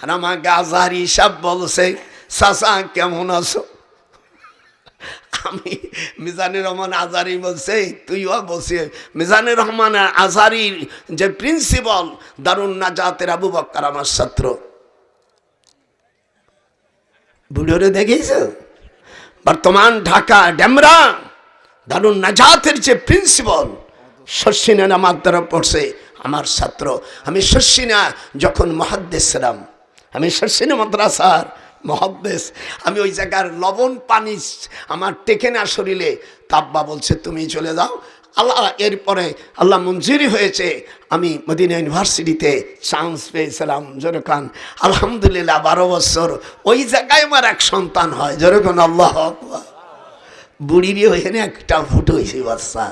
আর আমাকে আজহারি সাহ বলছে চাচা কেমন আছো? আমি মিজানুর রহমান আজারি বলছে, তুইও বসে। মিজানুর রহমান আজারির যে প্রিন্সিপাল দারুণ নাজাতের আবু বক্কর আমার ছাত্র। বুড়োরে দেখেছ বর্তমান ঢাকা ডেমরা, দারুণ নাজাতের যে প্রিন্সিপাল শস্যিনা নামার দ্বারা পড়ছে আমার ছাত্র। আমি শস্যিনা যখন মহাদ্দেশ ছিলাম আমি শস্যিনা মাদ্রাসার মহাদ্দেশ। আমি ওই জায়গার লবণ পানি আমার টেকে না শরীরে তাব্বা বলছে, তুমি চলে যাও। আল্লাহ এরপরে আল্লাহ মঞ্জুরি হয়েছে। আমি মদিনা ইউনিভার্সিটিতে চান্স পেয়েছিলাম যেরকম আলহামদুলিল্লাহ বারো বছর ওই জায়গায় আমার এক সন্তান হয় যেরকম আল্লাহ। বুড়িরই ওইখানে একটা ফুটো হয়েছে, বাচ্চা।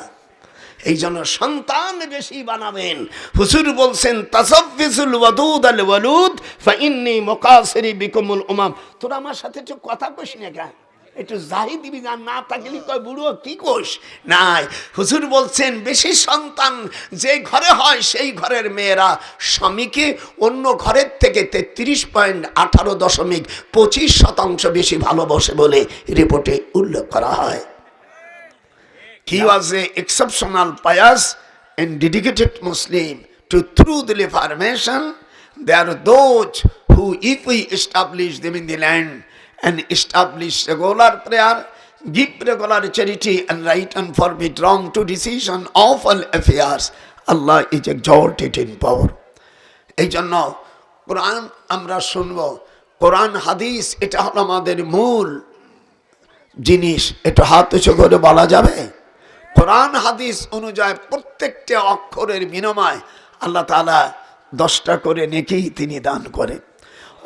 এই জন্য সন্তান বেশি বানাবেন। হুসুর বলছেন তাসাফিসুল ওয়াদুদ আল ওয়ালুদ, ফাইন্নি মুকাসিরি বিকুমুল উমাম। তোরা আমার সাথে একটু কথা কইস না কেন? একটু জাহি দিবি না না থাকলে কয়, বুড়ো, কি কোষ নাই। হুজুর বলছেন, বেশি সন্তান যে ঘরে হয়, সেই ঘরের মেয়েরা স্বামীকে অন্য ঘরের থেকে তেত্রিশ পয়েন্ট আঠারো দশমিক পঁচিশ শতাংশ বেশি ভালোবাসে বলে রিপোর্টে উল্লেখ করা হয়। He was a exceptional pious and dedicated Muslim to truth reformation. There are those who, if we establish them in the land and establish regular prayer, give regular charity and right and forbid wrong to decision of all affairs, Allah is exalted in power. এই জন্য কোরআন আমরা শুনব কোরআন হাদিস এটা হলো আমাদের মূল জিনিস এটা হাত উঁচু করে বলা যাবে কোরআন হাদিস অনুযায়ী প্রত্যেকটা অক্ষরের বিনিময় আল্লাহ তালা দশটা করে নেকি তিনি দান করেন।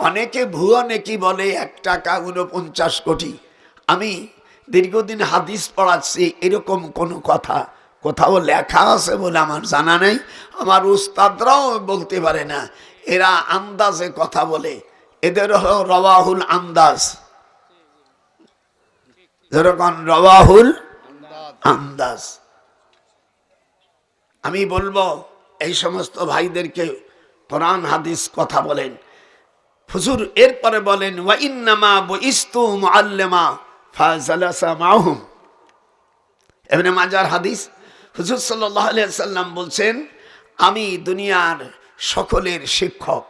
অনেকে ভুয়া নেকি বলে এক টাকা উনপঞ্চাশ কোটি। আমি দীর্ঘদিন হাদিস পড়াচ্ছি, এরকম কোনো কথা কোথাও লেখা আছে বলে আমার জানা নেই। আমার উস্তাদরাও বলতে পারে না, এরা আন্দাজে কথা বলে। এদের হলো রওয়াহুল আন্দাজ। যেরকম রওয়াহুল আন্দাজ। আমি বলব, এই সমস্ত ভাইদেরকে কোরআন, হাদিস কথা বলেন। হুজুর, এরপরে বলেন, ওয়া ইন্নামা বইস্তু মুআল্লিমা ফাজালাসা মাহুম। এমনি মাজার হাদিস, হুজুর সাল্লাল্লাহু আলাইহি সাল্লাম বলছেন, আমি দুনিয়ার সকলের শিক্ষক।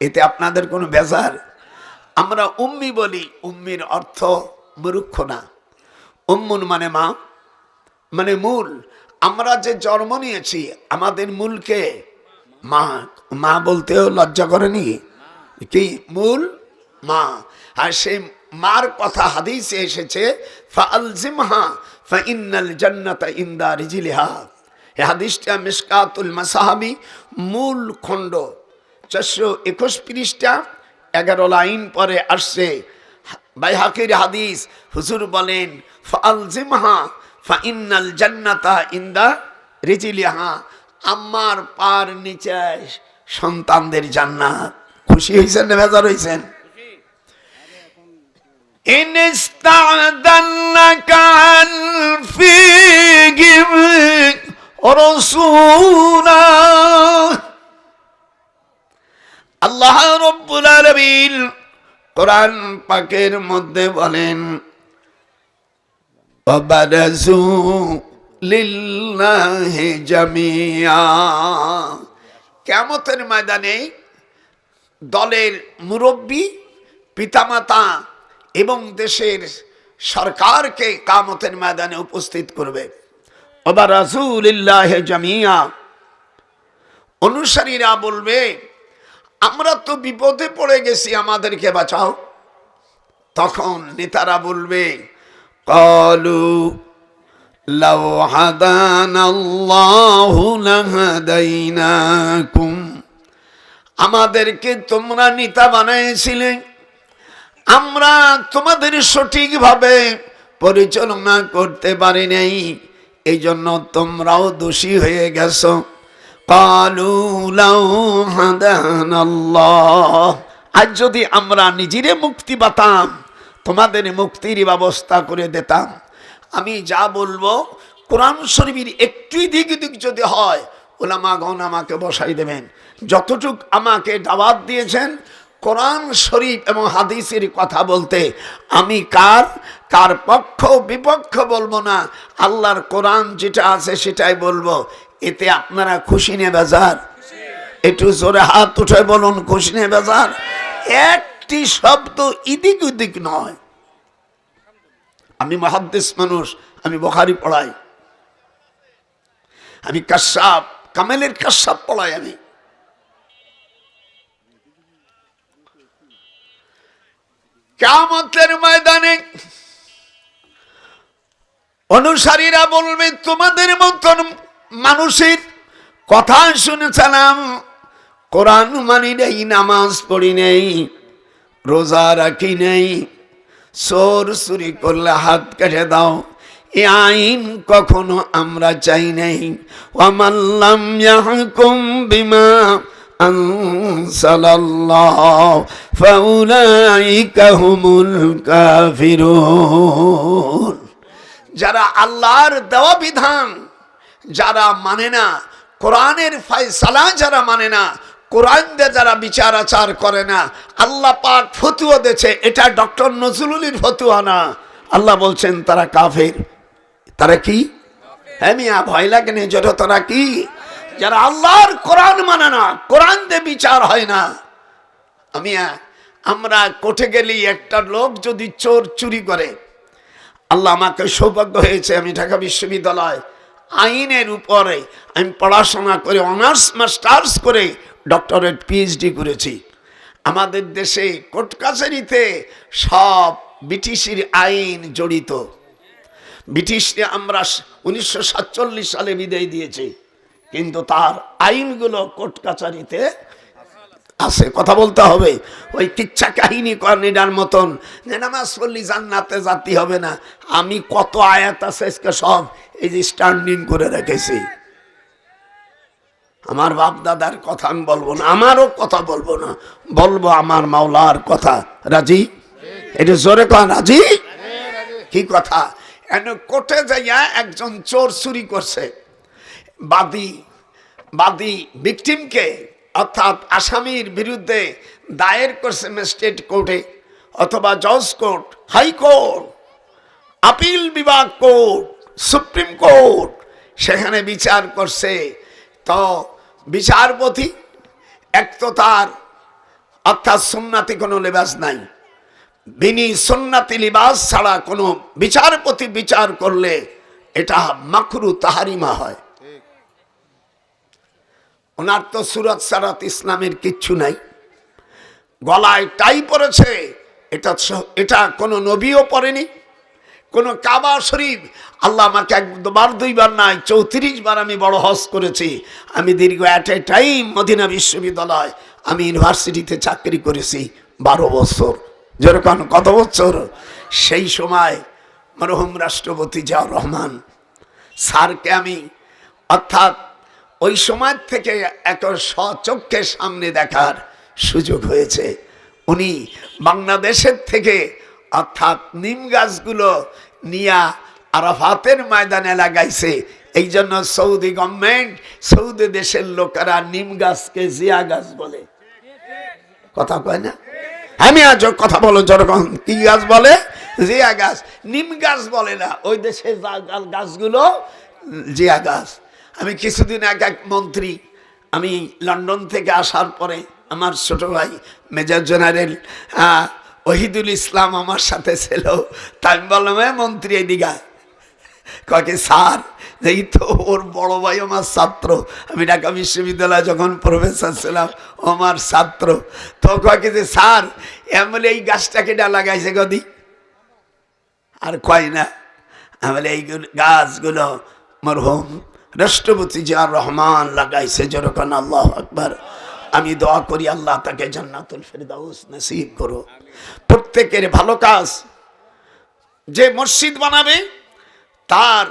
এতে আপনাদের কোনো বেজার। আমরা উম্মি বলি, উম্মির অর্থ মূর্খ না। উম্মুন মানে মা মানে মূল। আমরা যে জন্ম নিয়েছি, আমাদের মূলকে মা। মা বলতেও লজ্জা করেনি? কি? মূল? মা। আর সে মার কথা হাদিসে এসেছে ইন্দা হাদিসটা মিসকাতুল মূল খণ্ড। চারশো একুশ পৃষ্ঠা, এগারো লাইন পরে আসছে। বাইহাকির হাদিস, হুজুর বলেন ফালজিমহা ফাইন্নাল জান্নাতা ইন্দা রিজিলিহা আম্মার পার নিচে সন্তানদের জান্নাত খুশি হয়েছেন না বেজার হয়েছেন إن استعذنك عن فيهم رسولا আল্লাহ রব্বুল আলামিন কোরআন পাকের মধ্যে বলেন ওয়াবারাজু লিল্লাহি জামিয়া কিয়ামতের ময়দানে দলের মুরব্বী, পিতামাতা এবং দেশের সরকারকে কামতের ময়দানে উপস্থিত করবে। ওবার রাসুলিল্লাহ জামিয়া অনুসারীরা বলবে, আমরা তো বিপদে পড়ে গেছি, আমাদেরকে বাঁচাও। তখন নেতারা বলবে কলু লাউ হাদানাল্লাহু লাহাদাইনাকুম আমাদেরকে তোমরা নেতা বানাইছিলে। আমরা তোমাদের সঠিকভাবে পরিচালনা করতে পারি নাই। এই জন্য তোমরাও দোষী হয়ে গেছো। আজ যদি আমরা নিজেরে মুক্তি পাতাম তোমাদের মুক্তির ব্যবস্থা করে দিতাম। আমি যা বলব, কোরআন শরীফের একটি দিক দিক যদি হয়, ওলামাগণ আমাকে বসাই দেবেন। যতটুক আমাকে দাওয়াত দিয়েছেন, কোরআন শরীফ এবং হাদিসের কথা বলতে আমি কার কার পক্ষ, বিপক্ষ বলব না। আল্লাহর কোরআন যেটা আছে সেটাই বলব। এতে আপনারা খুশি নে বাজার। একটু জোরে হাত উঠে বলুন, খুশি নে বাজার। একটি শব্দ ইদিক উদিক নয়। আমি মহাদ্দেশ মানুষ, আমি বখারি পড়াই। আমি কাশ্যাপ কামেলের কাশ্যাপ পড়াই আমি। কামতের ময়দানে অনুসারীরা বলবে, তোমাদের মতন মানুষের কথা শুনেছিলাম। কোরআন মানি নেই, নামাজ পড়ি নেই। রোজা রাখি নেই। সোর চুরি করলে হাত কেটে দাও। এ আইন কখনো আমরা চাই নাই। ওয়ামাল্লাম বিমা যারা আল্লাহর দেওয়া বিধান, যারা মানে না, কোরআনের ফায়সালা যারা মানে না কোরআন দিয়ে যারা বিচার আচার করে না, আল্লাহ পাক ফতুয়া দিয়েছে। এটা ডক্টর নজরুলের ফতুয়া না। আল্লাহ বলছেন, তারা কাফের। তারা কি? হ্যাঁ মিয়া, ভয় লাগে নে যেটা তারা কি? যারা আল্লাহর কোরআন মানে না, কোরআন দিয়ে বিচার হয় না। আমি আমরা কোর্টে গেলি একটা লোক যদি চোর চুরি করে, আল্লাহ আমাকে সৌভাগ্য হয়েছে, আমি ঢাকা বিশ্ববিদ্যালয় আইনের উপরে, আমি পড়াশোনা করে, অনার্স, মাস্টার্স করে ডক্টরেট পিএইচডি করেছি। আমাদের দেশে কোর্ট কাছারিতে সব ব্রিটিশের আইন জড়িত। ব্রিটিশকে আমরা উনিশশো সাতচল্লিশ সালে বিদায় দিয়েছি, কিন্তু তার আইনগুলো কোর্ট কাছারিতে আছে। কথা বলতে হবে, ওই কিচ্ছা কাহিনী কর্নিডার মতন, যে নামাজ পড়লি জান্নাতে জাতি হবে না। আমি কত আয়াত আছে সব এই যে স্ট্যান্ডিং করে রেখেছি। আমার বাপ দাদার কথা আমি বলব না, আমারও কথা বলব না, বলব আমার মাওলার কথা। রাজি? এটা জোরে কন, রাজি? কি কথা? কোর্টে যাইয়া একজন চোর চুরি করছে। বাদী বাদী ভিকটিমকে অর্থাৎ আসামির বিরুদ্ধে দায়ের করছে ম্যাজিস্ট্রেট কোর্টে অথবা জজ কোর্ট হাইকোর্ট আপিল বিভাগ কোর্ট সুপ্রিম কোর্ট সেখানে বিচার করছে তো বিচারপতি, এক তো তার, অর্থাৎ সুন্নাতি কোনো লেবাস নাই। বিনি সুন্নাতি লিবাস ছাড়া কোনো বিচারপতি বিচার করলে এটা মাকরু তাহারিমা হয়। ওনার তো সুরত সারাত ইসলামের কিচ্ছু নাই। গলায় টাই পড়েছে এটা এটা কোনো নবীও পড়েনি কোনো কাবা শরীফ, আল্লাহ আমাকে একবার দুইবার নাই, চৌত্রিশ বার আমি বড় হজ করেছি। আমি দীর্ঘ অ্যাট এ টাইম মদিনা বিশ্ববিদ্যালয়, আমি ইউনিভার্সিটিতে চাকরি করেছি বারো বছর। যেরকম কত বছর? সেই সময় মরহুম রাষ্ট্রপতি জিয়াউর রহমান স্যারকে আমি, অর্থাৎ ওই সময় থেকে এক স্বচক্ষের সামনে দেখার সুযোগ হয়েছে। উনি বাংলাদেশের থেকে, অর্থাৎ নিম গাছগুলো নিয়া আরাফাতের ময়দানে লাগাইছে। এই জন্য সৌদি গভর্নমেন্ট সৌদি দেশের লোকেরা নিম গাছকে জিয়া গাছ বলে। কথা কয় না? আমি আজ কথা বলো যেরকম কি গাছ বলে? জিয়া গাছ। নিম গাছ বলে না, ওই দেশে গাছগুলো জিয়া গাছ। আমি কিছুদিন আগে এক মন্ত্রী, আমি লন্ডন থেকে আসার পরে আমার ছোট ভাই, মেজর জেনারেল ওহিদুল ইসলাম আমার সাথে ছিল। তাই আমি বললাম, "এ মন্ত্রী, এদিকে আয়।" কয়েকে স্যার, এই তো ওর বড় ভাই আমার ছাত্র। আমি ঢাকা বিশ্ববিদ্যালয়ে যখন প্রফেসর ছিলাম আমার ছাত্র। তো কয়েকে যে, স্যার এমন এই গাছটা কেটা লাগাইছে গদি আর কয় না আমলে এই গাছগুলো মরহুম, রাষ্ট্রপতি জিয়ার রহমান লাগাইছে যেরকম আল্লাহ আকবার। আমি দোয়া করি আল্লাহ তাকে জান্নাতুল ফেরদাউস নসিব করো প্রত্যেকের ভালো কাজ যে মসজিদ বানাবে, তার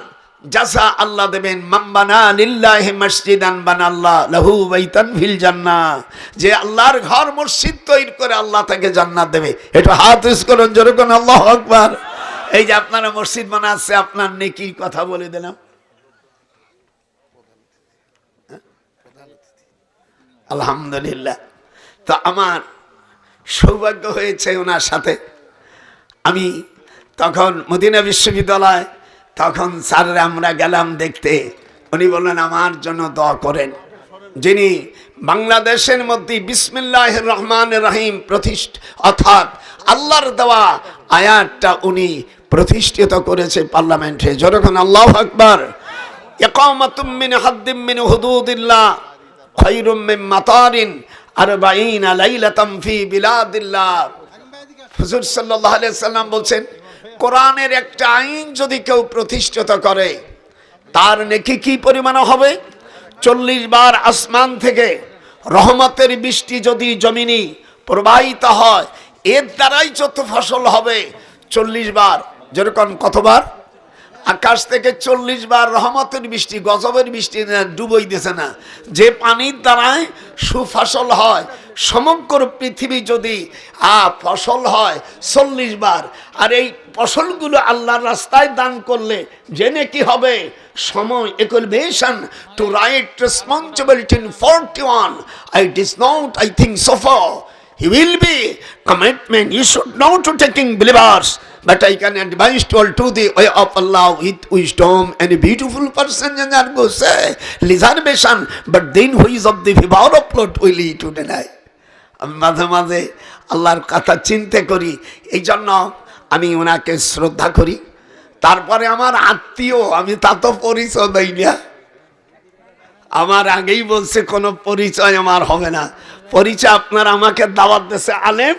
জাসা আল্লাহ দেবেন মাম্বানা লিল্লাহি মসজিদান বানাল্লাহ লাহু বাইতান ফিল জান্নাহ। যে আল্লাহর ঘর মসজিদ তৈরি করে আল্লাহ তাকে জান্নাত দেবে। এটা হাত ইস করুন যেরকম আল্লাহ আকবার। এই যে আপনারা মসজিদ বানাচ্ছে, আপনার নেকির কথা বলে দিলাম। আলহামদুলিল্লাহ। তো আমার সৌভাগ্য হয়েছে ওনার সাথে। আমি তখন মদিনা বিশ্ববিদ্যালয়, তখন স্যাররা আমরা গেলাম দেখতে। উনি বললেন, আমার জন্য দোয়া করেন। যিনি বাংলাদেশের মধ্যে বিসমিল্লাহ রহমান রহিম প্রতিষ্ঠ, অর্থাৎ আল্লাহর দেওয়া আয়াতটা উনি প্রতিষ্ঠিত করেছে পার্লামেন্টে। যখন আল্লাহ আকবর। ইকামাতুম মিন হাদ্দিম খায়রুম মিন মাতারিন আরবাঈনা লাইলাতাম ফি বিলাদিল্লাহ। হুজুর সাল্লাহ সাল্লাম বলছেন, কোরআনের একটা আইন যদি কেউ প্রতিষ্ঠিত করে, তার নেকি কি পরিমাণ হবে? চল্লিশ বার আসমান থেকে রহমতের বৃষ্টি যদি জমিনি প্রবাহিত হয়, এর দ্বারাই যত ফসল হবে। চল্লিশ বার, যেরকম কতবার? আকাশ থেকে চল্লিশ বার রহমতের বৃষ্টি, গজবের বৃষ্টি ডুবই দিছে না। যে পানির দ্বারায় সুফসল হয়, সমগ্র পৃথিবী যদি, আ, ফসল হয় চল্লিশ বার। আর এই ফসলগুলো আল্লাহর রাস্তায় দান করলে জেনে কি হবে? সময় elevation to right responsibility in forty one I this not I think so he will be commitment you should not to taking believers but I can advise to all to the way of Allah with wisdom and a beautiful person and that go say reservation but then who is of the favor of Lord will he to deny মাঝে মাঝে আল্লাহর কথা চিন্তা করি এই জন্য আমি ওনাকে শ্রদ্ধা করি তারপরে আমার আত্মীয় আমি তা তো পরিচয় দেই না আমার আগেই বলছে কোনো পরিচয় আমার হবে না পরিচয় আপনার আমাকে দাওয়াত দেশে আলেম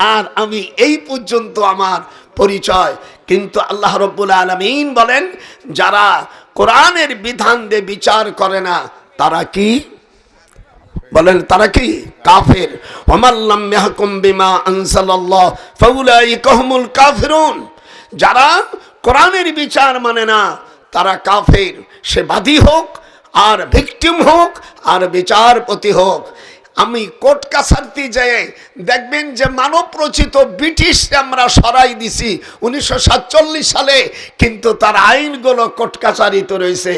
আর আমি এই পর্যন্ত আমার পরিচয়। কিন্তু আল্লাহ রব্বুল আলমিন বলেন, যারা কোরআনের বিধান দিয়ে বিচার করে না, তারা কি? বলেন, তারা কি? কাফের। ওমাল্লাম ইয়াহকুম বিমা কাফিরুন। যারা কোরআনের বিচার মানে না, তারা কাফের। সে বাদী হোক, আর ভিকটিম হোক, আর বিচারপতি হোক। আমি কোর্ট কাছারতি যেয়ে দেখবেন যে মানব রচিত ব্রিটিশ আমরা সরাই দিছি উনিশশো সাতচল্লিশ সালে, কিন্তু তার আইনগুলো কোর্ট কাছারিতে রয়েছে।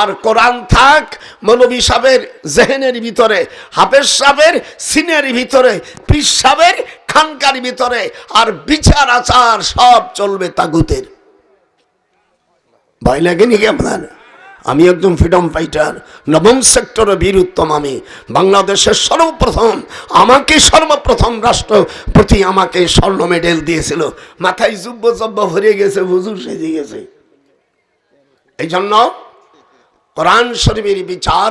আর কোরআন থাক, মৌলবী সাহেবের জেহেনের ভিতরে, হাফেজ সাহেবের সিনের ভিতরে, পীর সাহেবের খানকার ভিতরে, আর বিচার, আচার সব চলবে তাগুতের। ভয় লাগেনি কি আপনার? আমি একদম ফ্রিডম ফাইটার নবম সেক্টরে বীর উত্তম আমি। বাংলাদেশের সর্বপ্রথম, আমাকে সর্বপ্রথম রাষ্ট্রপতি আমাকে স্বর্ণ মেডেল দিয়েছিল। মাথায় জুব্ব জব্ব ভরে গেছে, হুজুর সেজে গেছে। এই জন্য কোরআন শরীফের বিচার,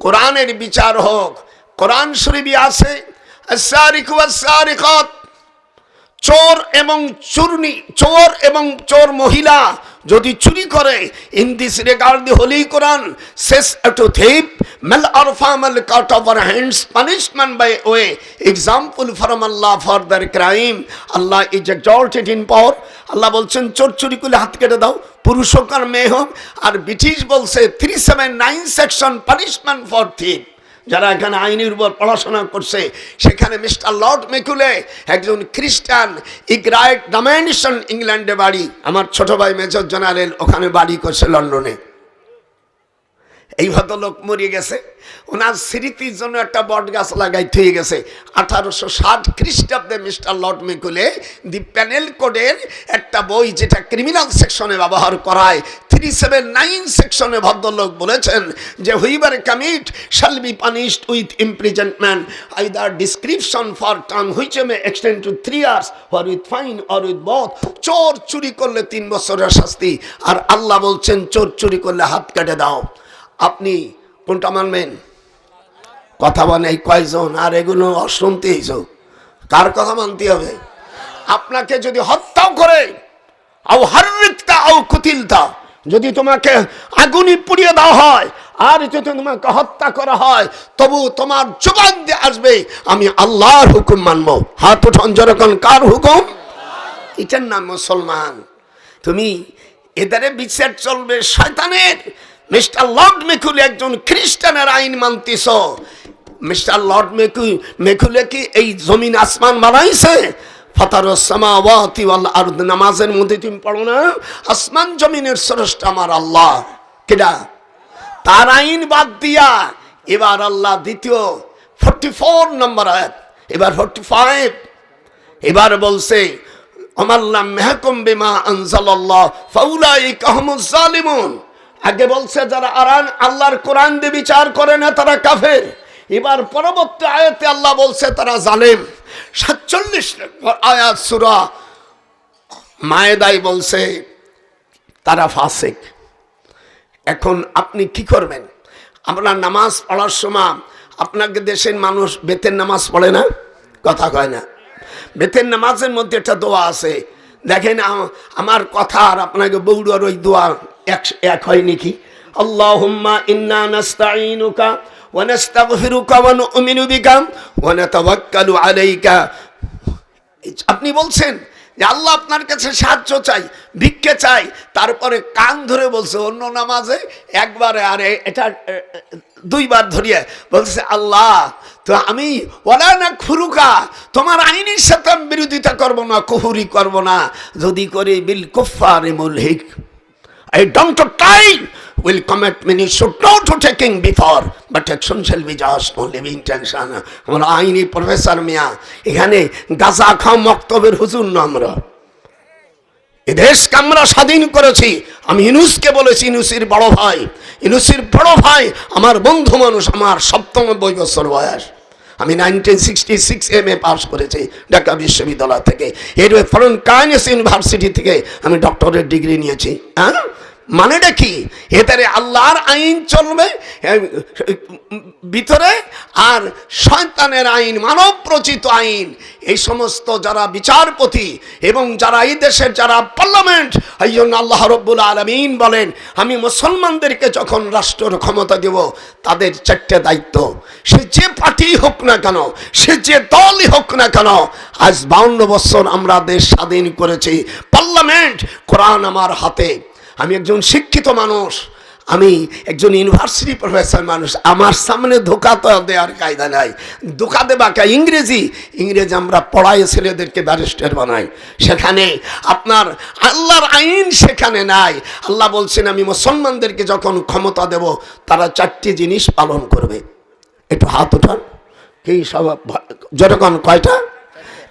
কোরআনের বিচার হোক, কোরআন শরীফই আছে চোর এবং চুরনি, চোর এবং চোর মহিলা যদি চুরি করে in this regard the holy Quran says to thief male or female cut their hands punishment by way, example from Allah for their crime. Allah is exalted in power. Allah বলছেন, চোর চুরি করলে হাত কেটে দাও, পুরুষ হোক আর মেয়ে হোক। আর ব্রিটিশ বলছে three seven nine section punishment for thief যারা এখানে আইনের উপর পড়াশোনা করছে, সেখানে মিস্টার লর্ড মেকুলে একজন খ্রিস্টান, ইগ্রাইট ডামেনিশন ইংল্যান্ডে বাড়ি। আমার ছোট ভাই মেজর জেনারেল ওখানে বাড়ি করছে লন্ডনে। এই ভদ্রলোক মরিয়ে গেছে। ওনার স্মৃতির জন্য একটা বট গাছ লাগাই থয়ে গেছে। আঠারোশো ষাট খ্রিস্টাব্দে mister lord Macaulay the penal কোডের একটা বই যেটা ক্রিমিনাল সেকশনে ব্যবহার করায় থ্রি সেভেন নাইন সেকশনে ভদ্রলোক বলেছেন যে whoever commit shall be punished with imprisonment either description for term which may extend to three years or with fine or with both চোর চুরি করলে তিন বছরের শাস্তি, আর আল্লাহ বলছেন, চোর চুরি করলে হাত কেটে দাও। আপনি কোনটা মানবেন? কথা এই কয়জন? আর এগুলো অশুনতে এইসব কার কথা মানতে হবে? আপনাকে যদি হত্যাও করে, আও হারিকতা আও কুতিলতা, যদি তোমাকে আগুনি পুড়িয়ে দেওয়া হয়, আর যদি তোমাকে হত্যা করা হয়, তবু তোমার জবান দিয়ে আসবে, আমি আল্লাহর হুকুম মানবো। হাত উঠান যেরকম কার হুকুম? এটার নাম মুসলমান। তুমি এদারে বিচার চলবে, শয়তানের মিস্টার লর্ড মেকুলে একজন খ্রিস্টানের আইন মানতিস মিস্টার লর্ড মেকু মেকুলে কি এই জমিন আসমান বানাইছে? ফাতার সামাওয়াতি ওয়াল আরদ, নামাজের মধ্যে তুমি পড়ো না? আসমান জমিনের স্রষ্টা আমার আল্লাহ। কেডা? তার আইন বাদ দিয়া। এবার আল্লাহ দ্বিতীয়, ফোরটি ফোর নম্বর এবার ফোর্টি ফাইভ। এবার বলছে আমাল্লাম মেহকুম বিমা আনজালাল্লাহ, ফাউলাইক আহমুজ জালিমুন। আগে বলছে, যারা আরান আল্লাহর কোরআন দিয়ে বিচার করে না, তারা কাফের। এবার পরবর্তী আয়াতে আল্লাহ বলছে, তারা জালেম। সাতচল্লিশ আয়াত সুরা মায়েদাই বলছে, তারা ফাসেক। এখন আপনি কি করবেন? আমরা নামাজ পড়ার সময় আপনাকে দেশের মানুষ বেতের নামাজ পড়ে না? কথা কয় না। বেতের নামাজের মধ্যে একটা দোয়া আছে। দেখেন আমার কথা আর আপনাকে বৌড়ার ওই দোয়া এক হয় নাতাওয়াক্কালু আলাইকা। আপনি বলছেন যে আল্লাহ আপনার কাছে সাহায্য চাই, ভিক্ষে চাই, তারপরে কান ধরে বলছে, অন্য নামাজে একবারে আরে এটা দুইবার ধরিয়ে বলছে, আল্লাহ, তো আমি ওলা না খুরুকা তোমার আইনের সাথে আমি বিরোধিতা করব না, কুহুরি করব না, যদি করি বিল কুফার মুলহিক। I don't have time will commit many. Should not to taking before. But action shall be just only be intention. আমরা আইনি প্রফেসর মিয়া, এখানে গাজা খাও মক্তবের হুজুর না আমরা। দেশকে আমরা স্বাধীন করেছি। আমি ইনুসকে বলেছি, ইনুসির বড় ভাই, ইনুসির বড় ভাই, আমার বন্ধু মানুষ, আমার সপ্তমব্বই বছর বয়স। আমি nineteen sixty six M A pass করেছি ঢাকা বিশ্ববিদ্যালয় থেকে। এর ফরেন কাইনেস ইউনিভার্সিটি থেকে আমি ডক্টরেট ডিগ্রি নিয়েছি। হ্যাঁ? মানেটা কি? এটারে আল্লাহর আইন চলবে ভিতরে, আর শয়তানের আইন, মানব প্রচিত আইন। এই সমস্ত যারা বিচারপতি এবং যারা এই দেশের যারা পার্লামেন্ট এই জন্য আল্লাহ রব্বুল আলমিন বলেন, আমি মুসলমানদেরকে যখন রাষ্ট্রের ক্ষমতা দেব, তাদের চারটে দায়িত্ব। সে যে পার্টি হোক না কেন, সে যে দলই হোক না কেন, আজ বাউন্ন বছর আমরা দেশ স্বাধীন করেছি। পার্লামেন্ট কোরআন আমার হাতে। আমি একজন শিক্ষিত মানুষ, আমি একজন ইউনিভার্সিটি প্রফেসর মানুষ, আমার সামনে ধোকা তো দেওয়ার কায়দা নাই। ধোকা দেবা কে? ইংরেজি? ইংরেজি আমরা পড়াই ছেলেদেরকে ব্যারিস্টার বানাই। সেখানে আপনার আল্লাহর আইন সেখানে নাই। আল্লাহ বলছেন, আমি মুসলমানদেরকে যখন ক্ষমতা দেব, তারা চারটি জিনিস পালন করবে। একটু হাত উঠান। কি সব যতক্ষণ কয়টা?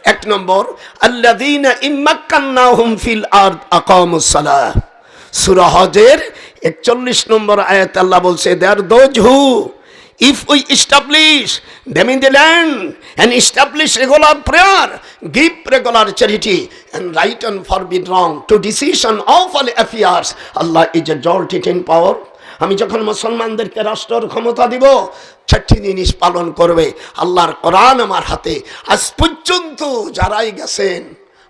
এক নম্বর, আল্লাযীনা ইম্মাক্কান্নাহুম ফিল আরদ আকামুস সালাহ। সুরহজের একচল্লিশ নম্বর আয়াত আল্লাহ বলছে there those who if we establish them in the land and establish regular prayer give regular charity and right and forbid wrong to decision of all affairs Allah is exalted power আমি যখন মুসলমানদেরকে রাষ্ট্রর ক্ষমতা দিব ছাঠি জিনিস পালন করবে। আল্লাহর কোরআন আমার হাতে। আজ পর্যন্ত যারাই গেছেন,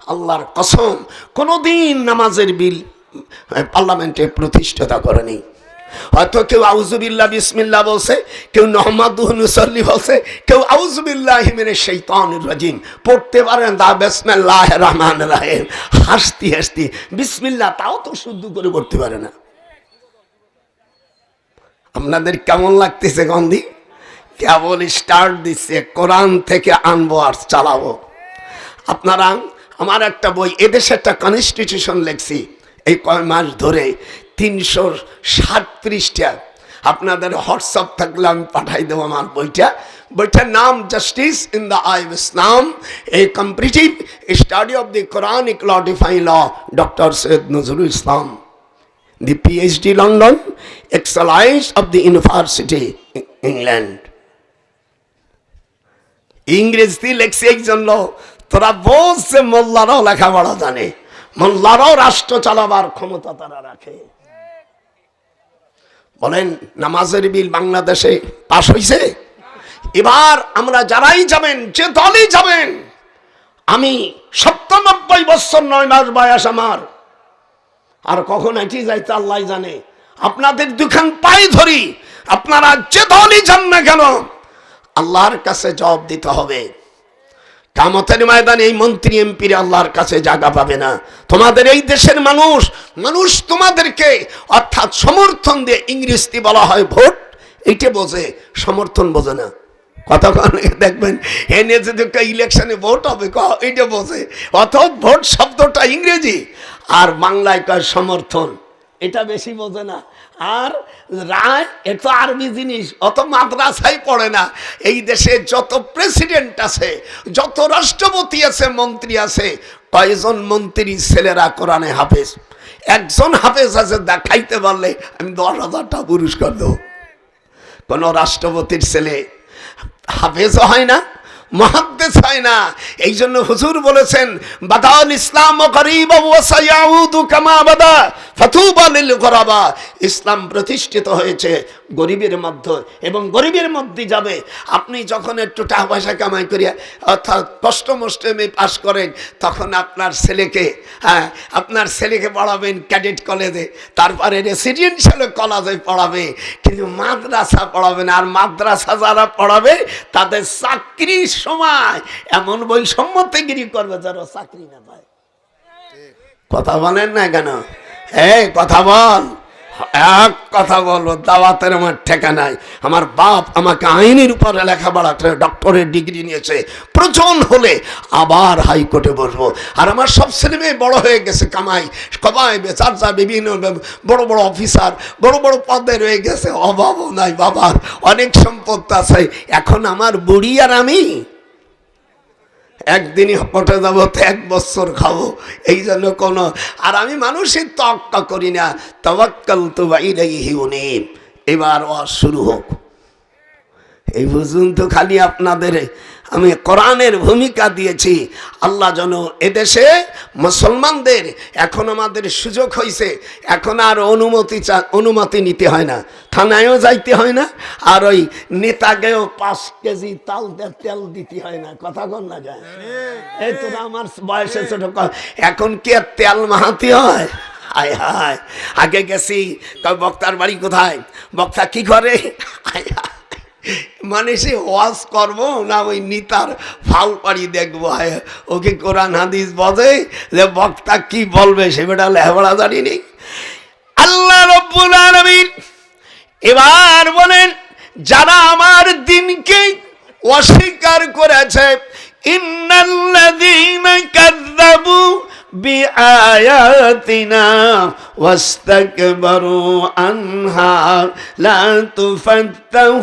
আল্লাহর কসম, কোনোদিন নামাজের বিল পার্লামেন্টে প্রতিষ্ঠাতা করেনি হয়তো কেউ আউজুবিল্লাহ বিসমিল্লাহ বলছে, কেউ নহমাদুহনুসল্লি বলছে, কেউ আউজুবিল্লাহ হিমের সেই রাজিম। পড়তে পারেন দা বিসমিল্লাহ রহমান রাহেম। হাসতি হাসতি, বিসমিল্লাহ তাও তো শুদ্ধ করে পড়তে পারে না। আপনাদের কেমন লাগতেছে গন্ধি? কেবল স্টার্ট দিচ্ছে, কোরআন থেকে আনব আর চালাবো। আপনারা, আমার একটা বই, এদেশে একটা কনস্টিটিউশন লেখছি। এই কয় মাস ধরে তিনশো সাতত্রিশটা আপনাদের হোয়াটসঅ্যাপ থাকলে আমি পাঠাই দেবো আমার বইটা। বইটার নাম justice in the eye of Islam a competitive study of the Quranic law divine law doctor Syed Nazrul Islam. the PhD London, excellence of the University England. ইংরেজি লেখছে এই জন্য তোরা বলছে মোল্লারাও লেখাপড়া জানে। মোল্লারাও রাষ্ট্র চালাবার ক্ষমতা তারা রাখে। বলেন, নামাজের বিল বাংলাদেশে পাশ হয়েছে এবার আমরা যারাই যাবেন, যে দলই যাবেন, আমি সপ্তানব্বই বছর নয় মাস বয়স আমার। আর কখন এটি যাইতে আল্লাহ জানে। আপনাদের দুখান পায়ে ধরি, আপনারা যে দলই যান না কেন, আল্লাহর কাছে জবাব দিতে হবে। কামতের ময়দানে এই মন্ত্রী এমপির আল্লাহর কাছে জায়গা পাবে না। তোমাদের এই দেশের মানুষ মানুষ তোমাদেরকে অর্থাৎ সমর্থন দিয়ে ইংরেজি বলা হয় ভোট, এইটা বোঝে, সমর্থন বোঝে না। কথা দেখবেন, এনে যদি ইলেকশনে ভোট হবে এইটা বোঝে। অর্থাৎ ভোট শব্দটা ইংরেজি, আর বাংলায় কয় সমর্থন, এটা বেশি বোঝে না। আর রায় এ তো আরবি জিনিস, অত মাদ্রাসায় পড়ে না। এই দেশে যত প্রেসিডেন্ট আছে, যত রাষ্ট্রপতি আছে, মন্ত্রী আছে, কয়জন মন্ত্রী ছেলেরা কোরআনে হাফেজ? একজন হাফেজ আছে, দেখাইতে পারলে আমি দশ হাজারটা পুরস্কার দেবো। কোনো রাষ্ট্রপতির ছেলে হাফেজও হয় না মহাদ্দেশ হয় না। এই জন্য হুজুর বলেছেন বাদাল ইসলাম গরিব ওয়াসায়াউদু কামা বাদা, ফাতুবা লিল গরাবা। ইসলাম প্রতিষ্ঠিত হয়েছে গরিবের মধ্যে এবং গরিবের মধ্যে যাবে। আপনি যখন একটু টাকা পয়সা কামাই করিয়া, অর্থাৎ কষ্ট মষ্টমে পাশ করেন, তখন আপনার ছেলেকে হ্যাঁ আপনার ছেলেকে পড়াবেন ক্যাডেট কলেজে, তারপরে রেসিডেন্সিয়াল কলেজে পড়াবে, কিন্তু মাদ্রাসা পড়াবেন আর মাদ্রাসা যারা পড়াবে, তাদের চাকরির সময় এমন বৈষম্যতেগিরি করবে যারা চাকরি না পায়। কথা বলেন না কেন? এই, কথা বল। এক কথা বলব, দাওয়াতের আমার ঠেকা নাই। আমার বাপ আমাকে আইনের উপরে লেখাপড়া ডক্টরের ডিগ্রি নিয়েছে। প্রচন হলে আবার হাইকোর্টে বসবো। আর আমার সব ছেলে মেয়ে বড় হয়ে গেছে কামাই। কমাই বেচার যা বিভিন্ন বড় বড় অফিসার, বড় বড় পদে রয়ে গেছে। অভাবও নাই বাবার, অনেক সম্পদ আছে। এখন আমার বুড়ি আর আমি একদিনই হটে যাব, তো এক বছর খাব। এই জন্য কোনো আর আমি মানুষের তক্কা করি না। তবাক্কাল তো বাইরে হিউনিম এবার ও শুরু হোক। এই পর্যন্ত খালি আপনাদের আমি কোরআনের ভূমিকা দিয়েছি। আল্লাহ যেন এদেশে মুসলমানদের এখন আমাদের সুযোগ হয়েছে এখন আর অনুমতি চা, অনুমতি নিতে হয় না। থানায়ও যাইতে হয় না, আর ওই নেতাকেও পাঁচ কেজি তাল তেল দিতে হয় না। কথা কন না যায়। এই তো আমার বয়সে ছোট এখন কি আর তেল মাহাতি হয়? হায় হায়। আগে গেছি বক্তার বাড়ি কোথায়? বক্তা কি করে? হায় হায়। মানে সে ওয়াজ করব, না ওই নিতার ফাল পাড়ি দেখব ওকে কোরআন, হাদিস বলে, যে বক্তা কি বলবে সে বেটা লেহবড়া জানি নেই। আল্লাহ রব্বুল আলামিন এবার বলেন, যারা আমার দিনকে অস্বীকার করেছে, ইন্নাল্লাযীনা কাযযাবু بآياتنا واستكبروا عنها لا تفتح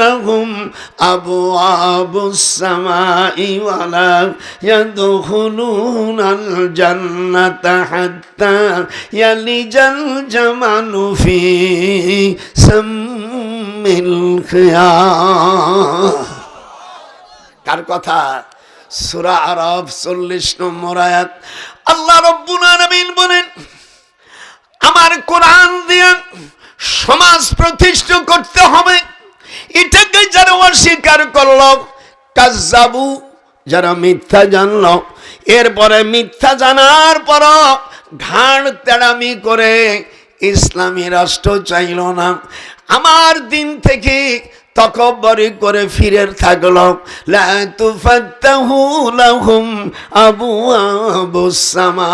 لهم أبواب السماء ولا يدخلون الجنة حتى يلج الجمل في سم الخيام কার কথা সুরা আরব চল্লিশ নম্বর আয়াত। আল্লাহ রব্বুল বলেন, আমার কোরআন দিয়ে সমাজ প্রতিষ্ঠা করতে হবে। এটাকে যারা অস্বীকার করল কাজাবু যারা মিথ্যা জানল, এরপরে মিথ্যা জানার পর ঘাড় তেড়ামি করে ইসলামী রাষ্ট্র চাইল না। আমার দিন থেকে তকব্বরি করে ফিরে থাকল লা তুফাত্তাহু লাহুম আবু আবু সামা।